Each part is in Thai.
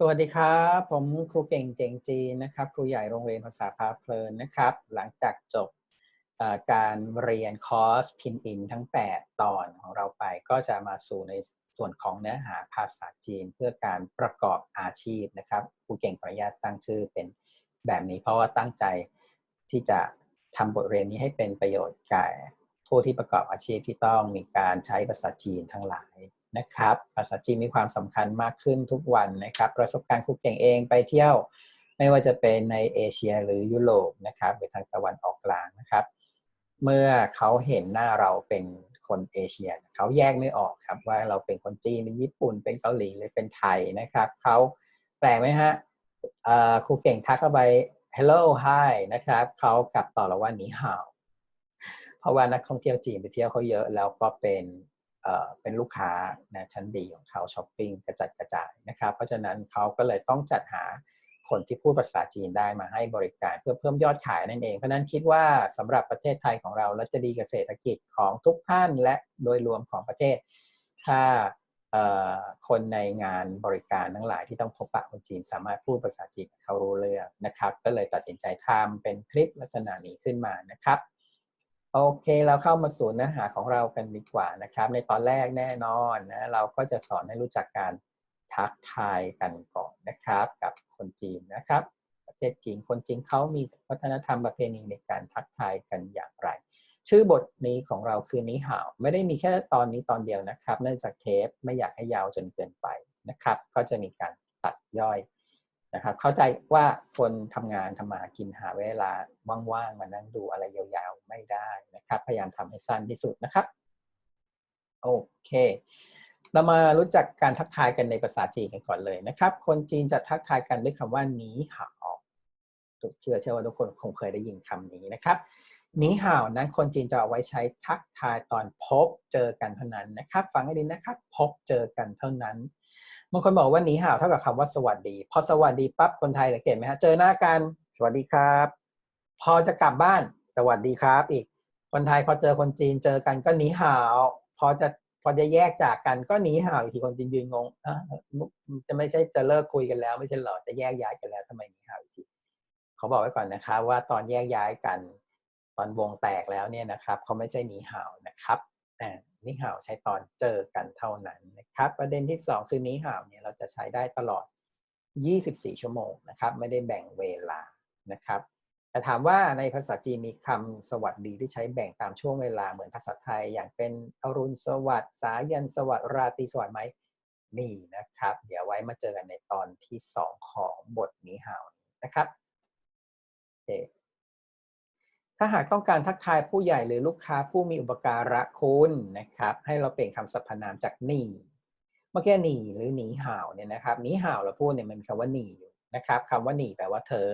สวัสดีครับ ผมครูเก่งเจงจีนนะครับ ครูใหญ่โรงเรียนภาษาพาเพลินนะครับ หลังจากจบการเรียนคอร์สพินอินทั้ง 8 ตอนของเราไปก็จะมาสู่ในส่วนของเนื้อหาภาษาจีนเพื่อการประกอบอาชีพนะครับครูเก่งขออนุญาตตั้งชื่อเป็นแบบนี้ เพราะว่าตั้งใจที่จะทำบทเรียนนี้ให้เป็นประโยชน์แก่ผู้ที่ประกอบอาชีพที่ต้องมีการใช้ภาษาจีนทั้งหลาย นะครับ ภาษาจีนมีความสำคัญมากขึ้นทุกวันนะครับ ประสบการณ์ครูเก่งเองไปเที่ยว ไม่ว่าจะเป็นในเอเชียหรือยุโรปนะครับหรือทางตะวันออกกลางนะครับ เมื่อเขาเห็นหน้าเราเป็นคนเอเชียเขาแยกไม่ออกครับว่าเราเป็นคนจีนเป็นญี่ปุ่นเป็นเกาหลีหรือเป็นไทยนะครับเขาแปลกไหมฮะครูเก่งทักเข้าไป hello hi นะครับเขากลับต่อเราว่าหนีห่าวเพราะว่านักท่องเที่ยวจีนไปเที่ยวเขาเยอะแล้วก็เป็น เป็นลูกค้านะชั้นดีของเขาช้อปปิ้งกระจัดกระจายนะครับ เพราะฉะนั้นเขาก็เลยต้องจัดหาคนที่พูดภาษาจีนได้มาให้บริการเพื่อเพิ่มยอดขายนั่นเอง เพราะนั้นคิดว่าสำหรับประเทศไทยของเราและจะดีกับเศรษฐกิจของทุกท่านและโดยรวมของประเทศ ถ้าคนในงานบริการทั้งหลายที่ต้องพบปะคนจีน สามารถพูดภาษาจีนเขารู้เรื่องนะครับ ก็เลยตัดสินใจทำเป็นคลิปลักษณะนี้ขึ้นมานะครับ โอเคเราเข้ามาสู่เนื้อหาของเรากันดีกว่านะครับ ในตอนแรกแน่นอนนะเราก็จะสอนให้รู้จักการทักทายกันก่อนนะครับ กับคนจีนนะครับ ประเทศจีนคนจีนเขามีวัฒนธรรมประเพณีในการทักทายกันอย่างไร ชื่อบทนี้ของเราคือนิหาวไม่ได้มีแค่ตอนนี้ตอนเดียวนะครับ เนื่องจากเทปไม่อยากให้ยาวจนเกินไปนะครับ ก็จะมีการตัดย่อย นะครับเข้าใจว่าคนทำงานทำมากินหาเวลาว่างๆมานั่งดูอะไรยาวๆไม่ได้นะครับ พยายามทำให้สั้นที่สุดนะครับ โอเค เรามารู้จักการทักทายกันในภาษาจีนกันก่อนเลยนะครับ คนจีนจะทักทายกันด้วยคำว่าหนีห่าวทุกเชื่อเชื่อว่าทุกคนคงเคยได้ยินคำนี้นะครับหนีห่าวนั้นคนจีนจะเอาไว้ใช้ทักทายตอนพบเจอกันเท่านั้นนะครับ ฟังให้ดีนะครับ พบเจอกันเท่านั้น บางคนบอกว่าหนีห่าวเท่ากับคำว่าสวัสดี พอสวัสดีปั๊บคนไทยสังเกตไหมฮะเจอหน้ากันสวัสดีครับ พอจะกลับบ้านสวัสดีครับ อีก คนไทยพอเจอคนจีนเจอกันก็หนีห่าว พอจะพอจะแยกจากกันก็หนีห่าวอีกทีคนจีนยืนงงอะจะไม่ใช่จะเลิกคุยกันแล้ว ไม่ใช่หรอจะแยกย้ายกันแล้วทำไมหนีห่าวอีกทีเขาบอกไว้ก่อนนะคะ ว่าตอนแยกย้ายกัน ตอนวงแตกแล้วเนี่ยนะครับเขาไม่ใช่หนีห่าวนะครับ อ่านีห่าวใช้ตอนเจอกันเท่านั้นนะครับ ประเด็นที่สองคือนีห่าวเนี่ยเราจะใช้ได้ตลอด 24 ชั่วโมงนะครับ ไม่ได้แบ่งเวลานะครับ แต่ถามว่าในภาษาจีนมีคำสวัสดีที่ใช้แบ่งตามช่วงเวลาเหมือนภาษาไทย อย่างเป็นอรุณสวัสดิ์สายันสวัสดิ์ราตรีสวัสดิ์ไหมมีนะครับ เดี๋ยวไว้มาเจอกันในตอนที่สองของบทนี้ห่าวนะครับโอเค ถ้าหากต้องการทักทายผู้ใหญ่หรือลูกค้าผู้มีอุปการะคุณนะครับ ให้เราเปลี่ยนคำสรรพนามจากหนีเมื่อกี้หนีหรือหนีห่าวเนี่ยนะครับหนีห่าวเราพูดเนี่ยมันมีคำว่าหนีอยู่นะครับคำว่าหนีแปลว่าเธอ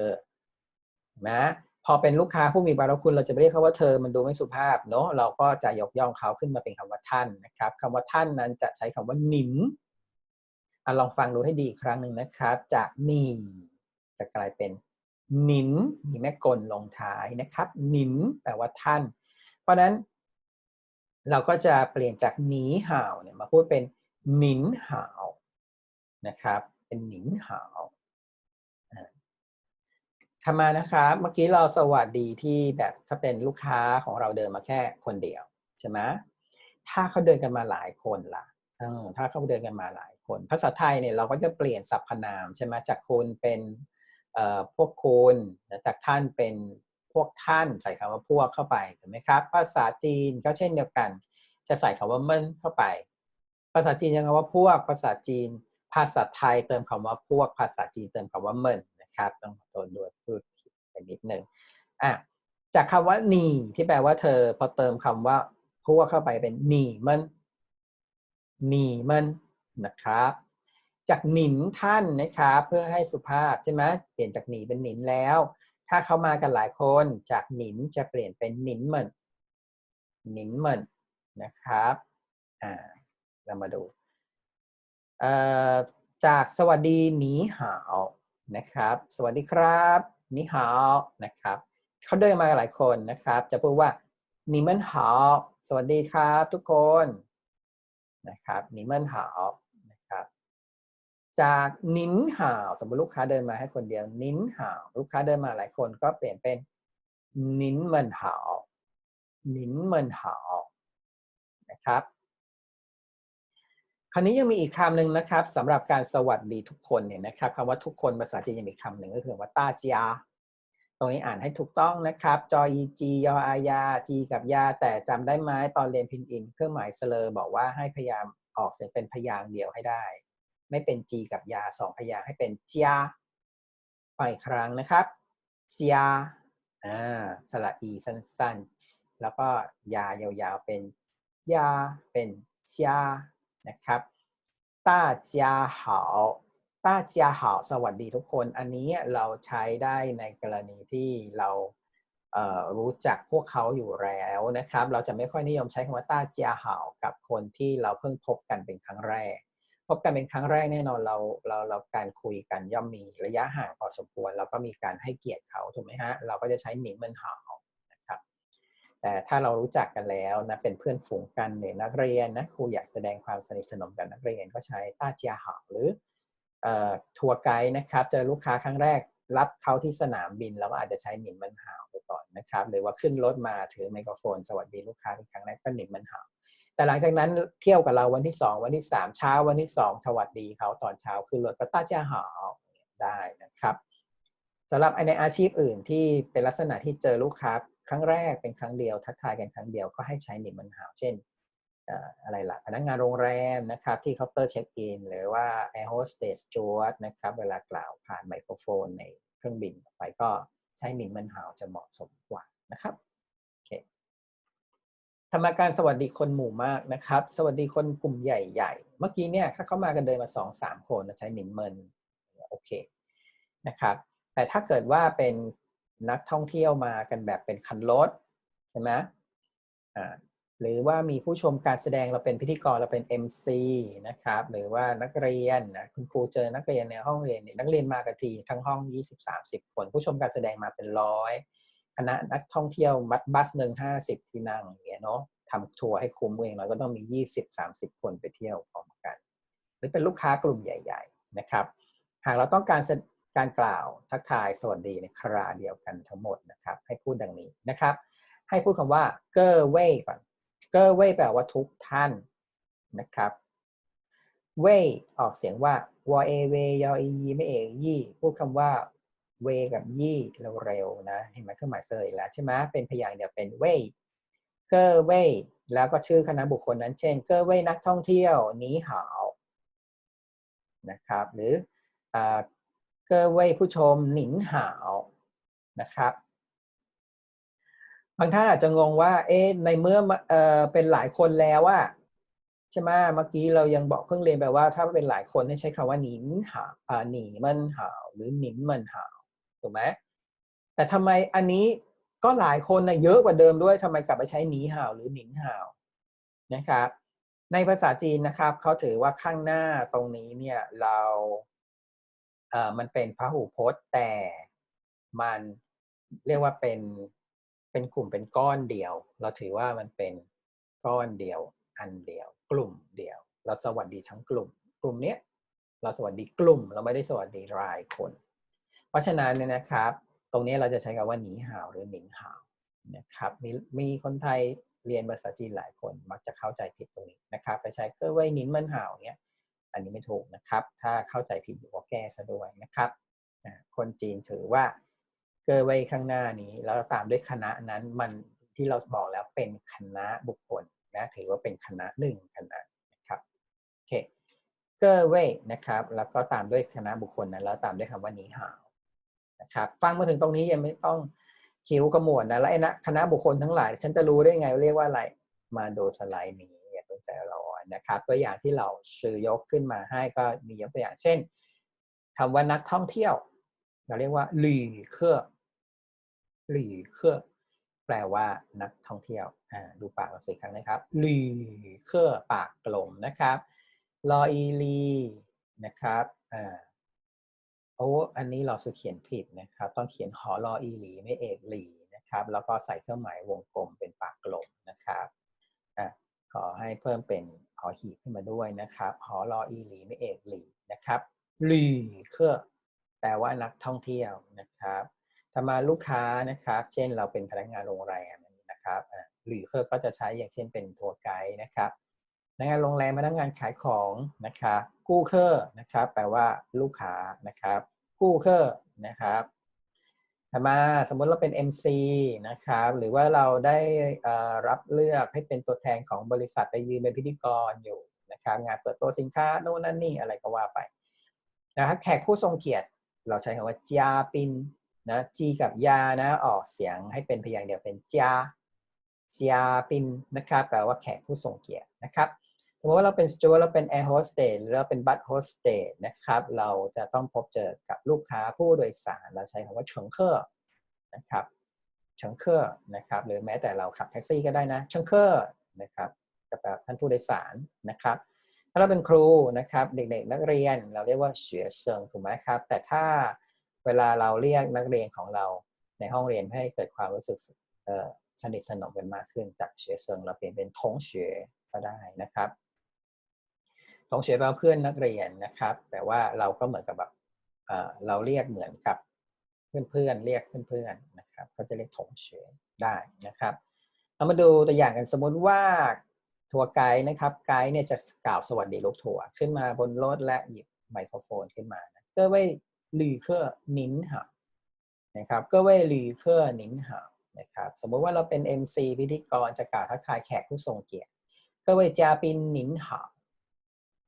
นะพอเป็นลูกค้าผู้มีบารคุณเราจะไม่เรียกเขาว่าเธอมันดูไม่สุภาพเนาะเราก็จะยกย่องเขาขึ้นมาเป็นคำว่าท่านนะครับคำว่าท่านนั้นจะใช้คำว่าหนิมอะลองฟังดูให้ดีอีกครั้งหนึ่งนะครับ จากหนีจะกลายเป็น หนิมมีแม่กลลงท้ายนะครับ หนิมแปลว่าท่าน เพราะนั้นเราก็จะเปลี่ยนจากหนีห่าวเนี่ยมาพูดเป็นหนินห่าวนะครับ เป็นหนินห่าวทำมานะครับ เมื่อกี้เราสวัสดีที่แบบถ้าเป็นลูกค้าของเราเดินมาแค่คนเดียวใช่ไหมถ้าเขาเดินกันมาหลายคนล่ะถ้าเขาเดินกันมาหลายคน ภาษาไทยเนี่ยเราก็จะเปลี่ยนสรรพนามใช่ไหมจากคุณเป็น พวกคุณจากท่านเป็นพวกท่านใส่คำว่าพวกเข้าไปถูกไหมครับ ภาษาจีนก็เช่นเดียวกัน จะใส่คำว่าเมินเข้าไป ภาษาจีนยังคำว่าพวก ภาษาจีน ภาษาไทยเติมคำว่าพวก ภาษาจีนเติมคำว่าเมินนะครับ ต้องขอโทษด้วยพูดผิดไปนิดนึงอะจากคำว่าหนีที่แปลว่าเธอ พอเติมคำว่าพวกเข้าไปเป็นหนีมันหนีมันนะครับ จากหนินท่านนะครับ เพื่อให้สุภาพใช่ไหมเปลี่ยนจากหนีเป็นหนินแล้ว ถ้าเขามากันหลายคนจากหนินจะเปลี่ยนเป็นหนินเหมินหนินเหมินนะครับอ่าเรามาดูเอ่อจากสวัสดีหนีหาวนะครับ สวัสดีครับหนีหาวนะครับเขาเดินมาหลายคนนะครับ จะพูดว่าหนีมันหาวสวัสดีครับทุกคนนะครับหนีมันหาวนะครับ จากนิ้นห่าวสมมติลูกค้าเดินมาให้คนเดียว นิ้นห่าวลูกค้าเดินมาหลายคนก็เปลี่ยนเป็นนิ้นเหมินห่าวนิ้นเหมินห่าวนะครับคราวนี้ยังมีอีกคำหนึ่งนะครับสำหรับการสวัสดีทุกคนเนี่ยนะครับคำว่าทุกคนภาษาจีนยังมีคำหนึ่งก็คือว่าต้าจียตรงนี้อ่านให้ถูกต้องนะครับ จออีจียออายาจีกับยา แต่จำได้ไหมตอนเรียนพินอิน เครื่องหมายเสลอบอกว่าให้พยายามออกเสียงเป็นพยางเดียวให้ได้ ไม่เป็นจีกับยาสองพยางให้เป็นเจียไปอีกครั้งนะครับเจียอ่าสระอีสั้นๆ แล้วก็ยายาวๆเป็นยาเป็นเจียนะครับต้าเจียหาต้าเจียหาสวัสดีทุกคน อันนี้เราใช้ได้ในกรณีที่เราเอ่อรู้จักพวกเขาอยู่แล้วนะครับ เราจะไม่ค่อยนิยมใช้คำว่าต้าเจียหาวกับคนที่เราเพิ่งพบกันเป็นครั้งแรก พบกันเป็นครั้งแรกแน่นอนเราเราเราการคุยกันย่อมมีระยะห่างพอสมควร แล้วก็มีการให้เกียรติเขาถูกไหมฮะเราก็จะใช้หมิงเมินหาวนะครับแต่ถ้าเรารู้จักกันแล้วนะเป็นเพื่อนฝูงกันเนี่ยนักเรียนนะครูอยากแสดงความสนิทสนมกับนักเรียนก็ใช้ต้าเจียหาวหรือเอ่อทัวร์ไกด์นะครับเจอลูกค้าครั้งแรกรับเขาที่สนามบินเราก็อาจจะใช้หนิมมันหาวไปก่อนนะครับหรือว่าขึ้นรถมาถือไมโครโฟน สวัสดีลูกค้าเป็นครั้งแรกก็หนิมมันหาว แต่หลังจากนั้นเที่ยวกับเราวันที่สองวันที่สามเช้าวันที่สองสวัสดีเขาตอนเช้าขึ้นรถก็ต้าเจียหาวได้นะครับสำหรับในอาชีพอื่นที่เป็นลักษณะที่เจอลูกค้าครั้งแรกเป็นครั้งเดียว ทักทายกันครั้งเดียวก็ให้ใช้หนิมมันหาวเช่นอะไรล่ะพนักงานโรงแรมนะครับที่เคาน์เตอร์เช็คอินหรือว่าแอร์โฮสเตสจวดนะครับเวลากล่าวผ่านไมโครโฟนในเครื่องบินไปก็ใช้หนิมมันหาวจะเหมาะสมกว่านะครับ ธรรมการสวัสดีคนหมู่มากนะครับ สวัสดีคนกลุ่มใหญ่ๆ เมื่อกี้เนี่ยถ้าเขามากันเดินมาสองสามคนใช้หนิมเมินโอเคนะครับ แต่ถ้าเกิดว่าเป็นนักท่องเที่ยวมากันแบบเป็นคันรถใช่ไหมอ่าหรือว่ามีผู้ชมการแสดงเราเป็นพิธีกรเราเป็น MC นะครับ หรือว่านักเรียนนะคุณครูเจอนักเรียนในห้องเรียนนักเรียนมากันทีทั้งห้อง 20-30 คน ผู้ชมการแสดงมาเป็นร้อย คณะนักท่องเที่ยวมัดบัสหนึ่งห้าสิบที่นั่งอย่างเงี้ยเนาะทำทัวร์ให้คุ้มเองเราก็ต้องมี20-30คนไปเที่ยวพร้อมกัน หรือเป็นลูกค้ากลุ่มใหญ่ ๆ นะครับ หากเราต้องการการกล่าวทักทายสวัสดีในคราเดียวกันทั้งหมดนะครับ ให้พูดดังนี้นะครับ ให้พูดคำว่าเกอร์เว่ยก่อนเกอร์เว่ยแปลว่าทุกท่านนะครับเว่ยออกเสียงว่าวอเอเวยอเอยีไม่เอกยี่พูดคำว่า เวกับยี่เร็วๆนะเห็นไหมเครื่องหมายเซอร์อีกแล้วใช่ไหมเป็นพยางค์เดียวเป็นเว่ยเกอร์เว่ยแล้วก็ชื่อคณะบุคคลนั้นเช่น เกอร์เว่ยนักท่องเที่ยวนี้หาวนะครับหรือเกอร์เว่ยผู้ชมหนินหาวนะครับบางท่านอาจจะงงว่า เอ๊ะในเมื่อเออเป็นหลายคนแล้วว่าใช่ไหมเมื่อกี้เรายังบอกเพิ่งเรียนไปว่า ถ้าเป็นหลายคนให้ใช้คำว่าหนินหาวอ่าหนีมันหาวหรือหนินมันหาว ถูกไหมแต่ทำไมอันนี้ก็หลายคนนะเยอะกว่าเดิมด้วยทำไมกลับไปใช้หนีห่าวหรือหนินหาวนะครับ ในภาษาจีนนะครับเขาถือว่าข้างหน้าตรงนี้เนี่ยเราเอ่อมันเป็นพหูพจน์แต่มันเรียกว่าเป็นเป็นกลุ่มเป็นก้อนเดียว เราถือว่ามันเป็นก้อนเดียว อันเดียว กลุ่มเดียว เราสวัสดีทั้งกลุ่ม กลุ่มเนี้ยเราสวัสดีกลุ่ม เราไม่ได้สวัสดีรายคน เพราะฉะนั้นเนี่ยนะครับ ตรงนี้เราจะใช้คำว่าหนีห่าวหรือหนิงห่าวนะครับมีมีคนไทยเรียนภาษาจีนหลายคนมักจะเข้าใจผิดตรงนี้นะครับ ไปใช้เกอร์ไว้นินมันห่าวเนี้ยอันนี้ไม่ถูกนะครับ ถ้าเข้าใจผิดอยู่ก็แก้ซะด้วยนะครับคนจีนถือว่าเกอร์ไว้ข้างหน้านี้แล้วตามด้วยคณะนั้นมันที่เราบอกแล้วเป็นคณะบุคคลนะถือว่าเป็นคณะหนึ่งคณะนะครับโอเคเกอร์ไว้นะครับ แล้วก็ตามด้วยคณะบุคคลนั้นแล้วตามด้วยคำว่านี้หาว นะครับฟังมาถึงตรงนี้ยังไม่ต้องคิ้วขมวดนะแล้วไอ้นะคณะบุคคลทั้งหลาย ฉันจะรู้ได้ไงเรียกว่าอะไรมาดูสไลด์นี้อย่าต้องใจร้อนนะครับ ตัวอย่างที่เราซื้อยกขึ้นมาให้ก็มียกตัวอย่างเช่นคำว่านักท่องเที่ยว เราเรียกว่าหลี่เครือหลี่เครือแปลว่านักท่องเที่ยวอ่าดูปากเราสิครั้งนะครับหลี่เครือปากกลมนะครับลออีลีนะครับอ่า อ้อันนี้เราสุเขียนผิดนะครับ ต้องเขียนหอรออีหลีไม่เอกหลีนะครับ แล้วก็ใส่เครื่องหมายวงกลมเป็นปากกลมนะครับอ่าขอให้เพิ่มเป็นหอหีบขึ้นมาด้วยนะครับหอรออีหลีไม่เอกหลีนะครับหลี่เครือแปลว่านักท่องเที่ยวนะครับถ้ามาลูกค้านะครับ เช่นเราเป็นพนักงานโรงแรมนะครับอ่าหลี่เครือก็จะใช้อย่างเช่นเป็นทัวร์ไกด์นะครับพนักงานโรงแรมพนักงานขายของนะครับกู้เคอร์นะครับ แปลว่าลูกค้านะครับ กู้เคอร์นะครับถัดมาสมมติเราเป็น MC นะครับ หรือว่าเราได้รับเลือกให้เป็นตัวแทนของบริษัทไปยืนเป็นพิธีกรอยู่นะครับ งานเปิดตัวสินค้าโน่นนั่นนี่อะไรก็ว่าไปนะครับแขกผู้ทรงเกียรติ เราใช้คำว่าจาปินนะจีกับยานะออกเสียงให้เป็นพยางค์เดียวเป็นจาจาปินนะครับแปลว่าแขกผู้ทรงเกียรตินะครับ สมมติว่าเราเป็นสจวตเราเป็นแอร์โฮสเตสหรือเราเป็นบัตโฮสเตสนะครับ เราจะต้องพบเจอกับลูกค้าผู้โดยสาร เราใช้คำว่าเฉิงเคอร์นะครับเฉิงเคอร์นะครับ หรือแม้แต่เราขับแท็กซี่ก็ได้นะเฉิงเคอร์นะครับกับท่านผู้โดยสารนะครับ ถ้าเราเป็นครูนะครับ เด็กๆนักเรียนเราเรียกว่าเฉวยเซิงถูกไหมครับ แต่ถ้าเวลาเราเรียกนักเรียนของเราในห้องเรียนให้เกิดความรู้สึกสนิทสนมกันมากขึ้นจากเฉวยเซิงเราเปลี่ยนเป็นทงเฉวยก็ได้นะครับ ตรงเชฟเพื่อนนักเรียนนะครับ แต่ว่าเราก็เหมือนกับแบบเราเรียกเหมือนกับเพื่อนๆเรียกเพื่อนๆนะครับ ก็จะเรียกถงเฉยได้นะครับ เรามาดูตัวอย่างกันสมมุติว่าทัวร์ไกด์นะครับไกด์เนี่ยจะกล่าวสวัสดีลูกทัวร์ขึ้นมาบนรถและหยิบไมโครโฟนขึ้นมาเก็ไว้ลีอเคอร์นิ้นหานะครับก็ไว้ลีอเคอร์นิ้นหานะครับสมมุติว่าเราเป็น MC พิธีกรจะกล่าวทักทายแขกผู้ทรงเกียรติก็ไว้จาปินนิ้นหา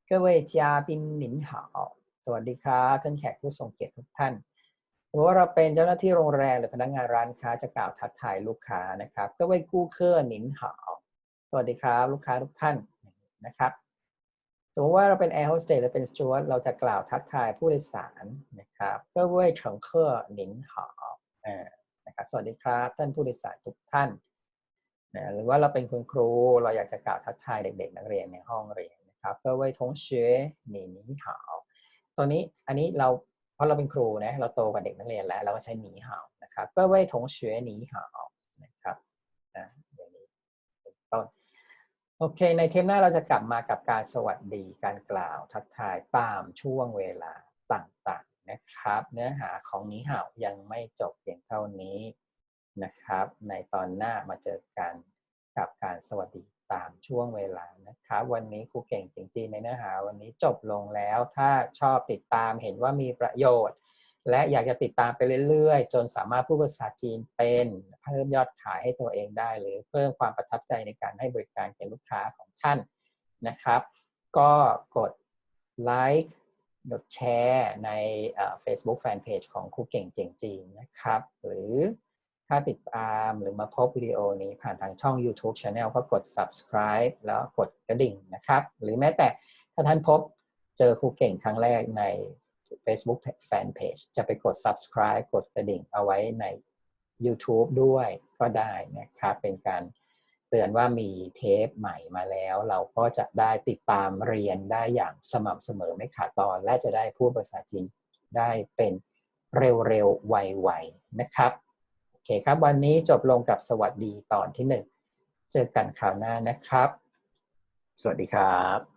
各位嘉宾您好สวัสดีครับท่านแขกผู้ทรงเกียรติทุกท่านสมมติว่าเราเป็นเจ้าหน้าที่โรงแรมหรือพนักงานร้านค้าจะกล่าวทักทายลูกค้านะครับก็ไว้กู้เครื่อนินหาสวัสดีครับ ลูกค้าทุกท่านนะครับสมมติว่าเราเป็นแอร์โฮสเตสหรือเป็นสจวตเราจะกล่าวทักทายผู้โดยสารนะครับก็ไว้เฉิงเครื่อนินหานะครับสวัสดีครับท่านผู้โดยสารทุกท่านนะหรือว่าเราเป็นคุณครูเราอยากจะกล่าวทักทายเด็ก ๆ นักเรียนในห้องเรียน ครับ各位同学你好ตัวนี้อันนี้เราเพราะเราเป็นครูนะเราโตกว่าเด็กนักเรียนแล้ว เราก็ใช้หนีเห่านะครับ各位同学你好นะครับนะอย่างนี้เป็นต้น โอเค ในเทปหน้าเราจะกลับมากับการสวัสดี การกล่าวทักทายตามช่วงเวลาต่างๆนะครับ เนื้อหาของนี้ห่าวยังไม่จบเพียงเท่านี้นะครับ ในตอนหน้ามาเจอกันกับการสวัสดี ตามช่วงเวลานะครับ วันนี้ครูเก่งจริงๆในเนื้อหา วันนี้จบลงแล้ว ถ้าชอบติดตามเห็นว่ามีประโยชน์ และอยากจะติดตามไปเรื่อยๆ จนสามารถพูดภาษาจีนเป็นเพิ่มยอดขายให้ตัวเองได้ หรือเพิ่มความประทับใจในการให้บริการแก่ลูกค้าของท่านนะครับ ก็กดไลค์กดแชร์ในเอ่อ Facebook Fanpage ของครูเก่งเจ๋งจีนนะครับ หรือ ถ้าติดตามหรือมาพบวิดีโอนี้ผ่านทางช่อง YouTube Channel ก็กด subscribe แล้วกดกระดิ่งนะครับ หรือแม้แต่ถ้าท่านพบเจอครูเก่งครั้งแรกใน Facebook Fanpage จะไปกด subscribe กดกระดิ่งเอาไว้ใน YouTube ด้วยก็ได้นะครับ เป็นการเตือนว่ามีเทปใหม่มาแล้ว เราก็จะได้ติดตามเรียนได้อย่างสม่ำเสมอไม่ขาดตอน และจะได้พูดภาษาจีนได้เป็นเร็วๆไวๆนะครับ เคครับ วันนี้จบลงกับสวัสดีตอนที่หนึ่งเจอกันคราวหน้านะครับ สวัสดีครับ